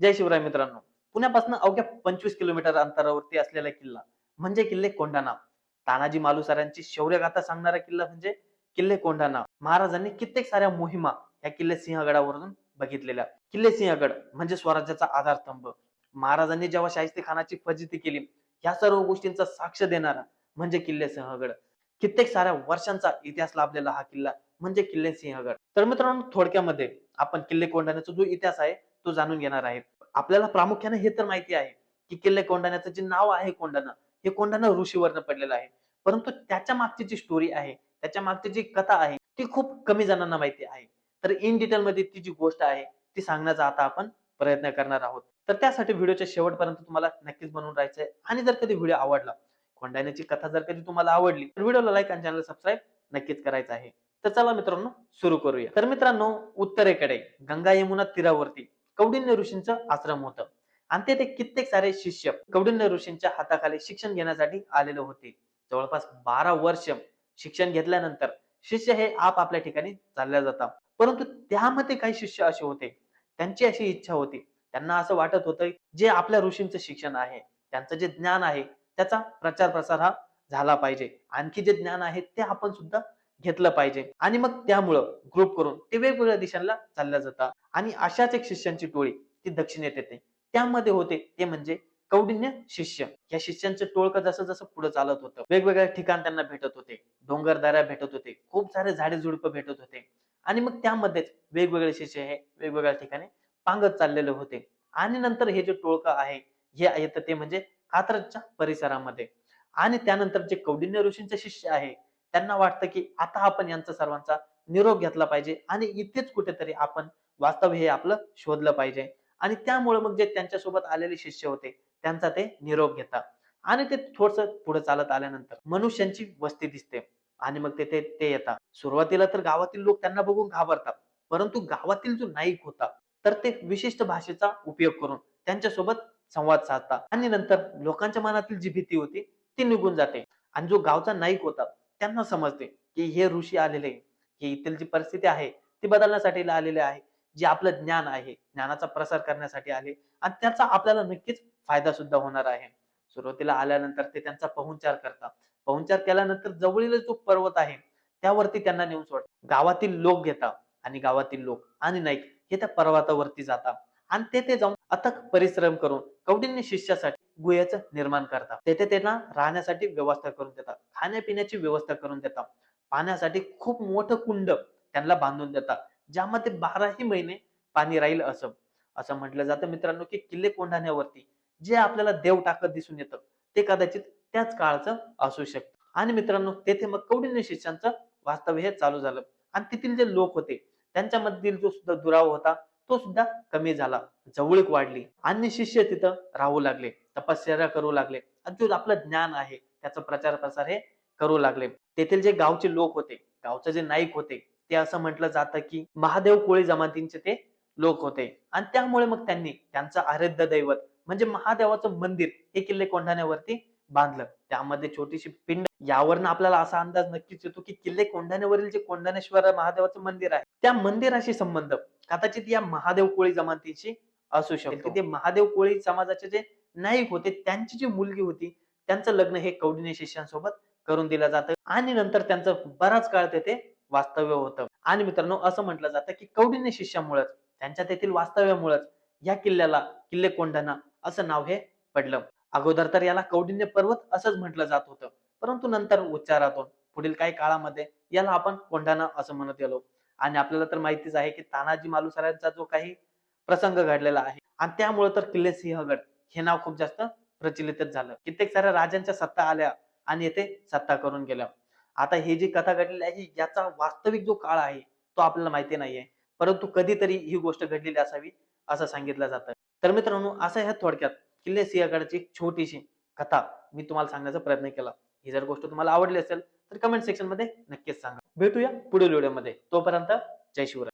जय शिवराय मित्रांनो. पुण्यापासून अवघ्या पंचवीस किलोमीटर अंतरावरती असलेला किल्ला म्हणजे किल्ले कोंढाणा तानाजी मालुसरांची शौर्यगाथा सांगणारा किल्ला म्हणजे किल्ले कोंढाणा महाराजांनी कित्येक साऱ्या मोहिमा या किल्ले सिंहगडावरून बघितलेल्या. किल्ले सिंहगड म्हणजे स्वराज्याचा आधारस्तंभ. महाराजांनी जेव्हा शाहिस्ते खानाची फजिती केली या सर्व गोष्टींचा साक्ष देणारा म्हणजे किल्ले सिंहगड. कित्येक साऱ्या वर्षांचा इतिहास लाभलेला हा किल्ला म्हणजे किल्ले सिंहगड. तर मित्रांनो थोडक्यामध्ये आपण किल्ले कोंढाण्याचा जो इतिहास आहे तो जाणून घेणार आहे. आपल्याला प्रामुख्याने हे तर माहिती आहे की किल्ले कोंढाण्याचं जे नाव आहे कोंढाणा हे कोंढाणा ऋषीवरनं पडलेलं आहे. परंतु त्याच्या मागची जी स्टोरी आहे त्याच्या मागची जी कथा आहे ती खूप कमी जणांना माहिती आहे. तर इन डिटेल मध्ये ती जी गोष्ट आहे ती सांगण्याचा आता आपण प्रयत्न करणार आहोत. तर त्यासाठी व्हिडिओच्या शेवटपर्यंत तुम्हाला नक्कीच बनवून राहायचं आहे आणि जर कधी व्हिडिओ आवडला कोंढाण्याची कथा जर कधी तुम्हाला आवडली तर व्हिडिओला लाईक आणि चॅनल सबस्क्राईब नक्कीच करायचं आहे. तर चला मित्रांनो सुरू करूया. तर मित्रांनो उत्तरेकडे गंगा यमुना तीरावरती. कौडिन्य ऋषींचं आश्रम होतं. आणि तेथे कित्येक सारे शिष्य कौडिन्य ऋषींच्या हाताखाली शिक्षण घेण्यासाठी आलेले होते. जवळपास बारा वर्ष शिक्षण घेतल्यानंतर शिष्य हे आप आपल्या ठिकाणी चालल्या जातात. परंतु त्यामध्ये काही शिष्य असे होते. त्यांची अशी इच्छा होती. त्यांना असं वाटत होतं जे आपल्या ऋषींचं शिक्षण आहे त्यांचं जे ज्ञान आहे त्याचा प्रचार प्रसार हा झाला पाहिजे. आणखी जे ज्ञान आहे ते आपण सुद्धा घेतलं पाहिजे. आणि मग त्यामुळं ग्रुप करून ते वेगवेगळ्या दिशांना चालल्या जातात. आणि अशाच एक शिष्यांची टोळी ती दक्षिणेत येते. त्यामध्ये होते ते म्हणजे कौडिन्य शिष्य. या शिष्यांचं टोळकं जसं जसं पुढे चालत होतं. वेगवेगळ्या ठिकाण त्यांना भेटत होते. डोंगरदऱ्या भेटत होते. खूप सारे झाडे झुडपं भेटत होते. आणि मग त्यामध्येच वेगवेगळे शिष्य हे वेगवेगळ्या ठिकाणी पांगत चाललेले होते. आणि नंतर हे जे टोळकं आहे हे येतं ते म्हणजे कात्रजच्या परिसरामध्ये. आणि त्यानंतर जे कौडिन्य ऋषींचे शिष्य आहे त्यांना वाटतं की आता आपण यांचा सर्वांचा निरोप घेतला पाहिजे आणि इथेच कुठेतरी आपण वास्तव हे आपलं शोधलं पाहिजे. आणि त्यामुळे मग जे त्यांच्यासोबत आलेले शिष्य होते त्यांचा ते निरोप घेतात. आणि ते थोडस पुढे चालत आल्यानंतर मनुष्यांची वस्ती दिसते. आणि मग तेथे ते येतात. सुरुवातीला तर गावातील लोक त्यांना बघून घाबरतात. परंतु गावातील जो नाईक होता तर ते विशिष्ट भाषेचा उपयोग करून त्यांच्यासोबत संवाद साधतात. आणि नंतर लोकांच्या मनातील जी भीती होती ती निघून जाते. आणि जो गावचा नाईक होता त्यांना समजते की हे ऋषी आलेले की इथली जी परिस्थिती आहे ती बदलण्यासाठी आलेले आहे. जे आपलं ज्ञान आहे ज्ञानाचा प्रसार करण्यासाठी आले आणि त्याचा आपल्याला नक्कीच फायदा सुद्धा होणार आहे. सुरुवातीला आल्यानंतर ते त्यांचा पाहुणचार करतात. पाहुणचार केल्यानंतर जवळील जो पर्वत आहे त्यावरती त्यांना नेऊन सोडतात. गावातील लोक घेतात आणि गावातील लोक आणि नाईक हे त्या पर्वतावरती जातात आणि तेथे जाऊन अथक परिश्रम करून कौटिन्य शिष्यासाठी गुहेचं निर्माण करतात. तेथे त्यांना राहण्यासाठी व्यवस्था करून देतात. खाण्यापिण्याची व्यवस्था करून देतात. पाण्यासाठी खूप मोठं कुंड त्यांना बांधून देतात. ज्यामध्ये बाराही महिने पाणी राहील असं असं म्हटलं जातं. मित्रांनो की किल्ले कोंढाण्यावरती जे आपल्याला देव टाकत दिसून येतं ते कदाचित त्याच काळचं असू शकतं. आणि मित्रांनो तेथे मग कौडिन्य शिष्यांचं वास्तव्य हे चालू झालं. आणि तेथील जे लोक होते त्यांच्यामधील जो सुद्धा दुराव होता तो सुद्धा कमी झाला. जवळीक वाढली. आणि शिष्य तिथं राहू लागले तपश्चर्या करू लागले. आणि जो आपलं ज्ञान आहे त्याचा प्रचार प्रसार हे करू लागले. तेथील जे गावचे लोक होते गावचे जे नाईक होते ते असं म्हटलं जातं की महादेव कोळी जमातींचे ते लोक होते. आणि त्यामुळे मग त्यांनी त्यांचं आराध्य दैवत म्हणजे महादेवाचं मंदिर हे किल्ले कोंढाण्यावरती बांधलं. त्यामध्ये छोटीशी पिंड यावरनं आपल्याला असा अंदाज नक्कीच येतो की किल्ले कोंढाण्यावरील जे कोंढाणेश्वर महादेवाचं मंदिर आहे त्या मंदिराशी संबंध कदाचित या महादेव कोळी जमातीशी असू शकतो. ते महादेव कोळी समाजाचे जे नाईक होते त्यांची जी मुलगी होती त्यांचं लग्न हे कौडिन्य शिष्यांसोबत करून दिलं जातं. आणि नंतर त्यांचं बराच काळ तेथे वास्तव्य होतं. आणि मित्रांनो असं म्हटलं जातं की कौडिन्य शिष्यामुळेच त्यांच्या तेथील वास्तव्यामुळेच या किल्ल्याला किल्ले कोंढाणा असं नाव हे पडलं. अगोदर तर याला कौडिन्य पर्वत असंच म्हटलं जात होतं. परंतु नंतर उच्चारातून पुढील काही काळामध्ये याला आपण कोंढाणा असं म्हणत गेलो. आणि आपल्याला तर माहितीच आहे की तानाजी मालुसरांचा जो काही प्रसंग घडलेला आहे आणि त्यामुळे तर किल्ले सिंहगड हे नाव खूप जास्त प्रचलितच झालं. कित्येक साऱ्या राजांच्या सत्ता आल्या आणि येथे सत्ता करून गेल्या. आता हे जी कथा घडलेली आहे याचा वास्तविक जो काळ आहे तो आपल्याला माहिती नाहीये. परंतु कधीतरी ही गोष्ट घडलेली असावी असं सांगितलं जातं. तर मित्रांनो असं ह्या थोडक्यात किल्ले सिंहगडची एक छोटीशी कथा मी तुम्हाला सांगण्याचा प्रयत्न केला. ही जर गोष्ट तुम्हाला आवडली असेल तर कमेंट सेक्शनमध्ये नक्कीच सांगा. भेटूया पुढील व्हिडिओमध्ये तोपर्यंत जय शिवराय.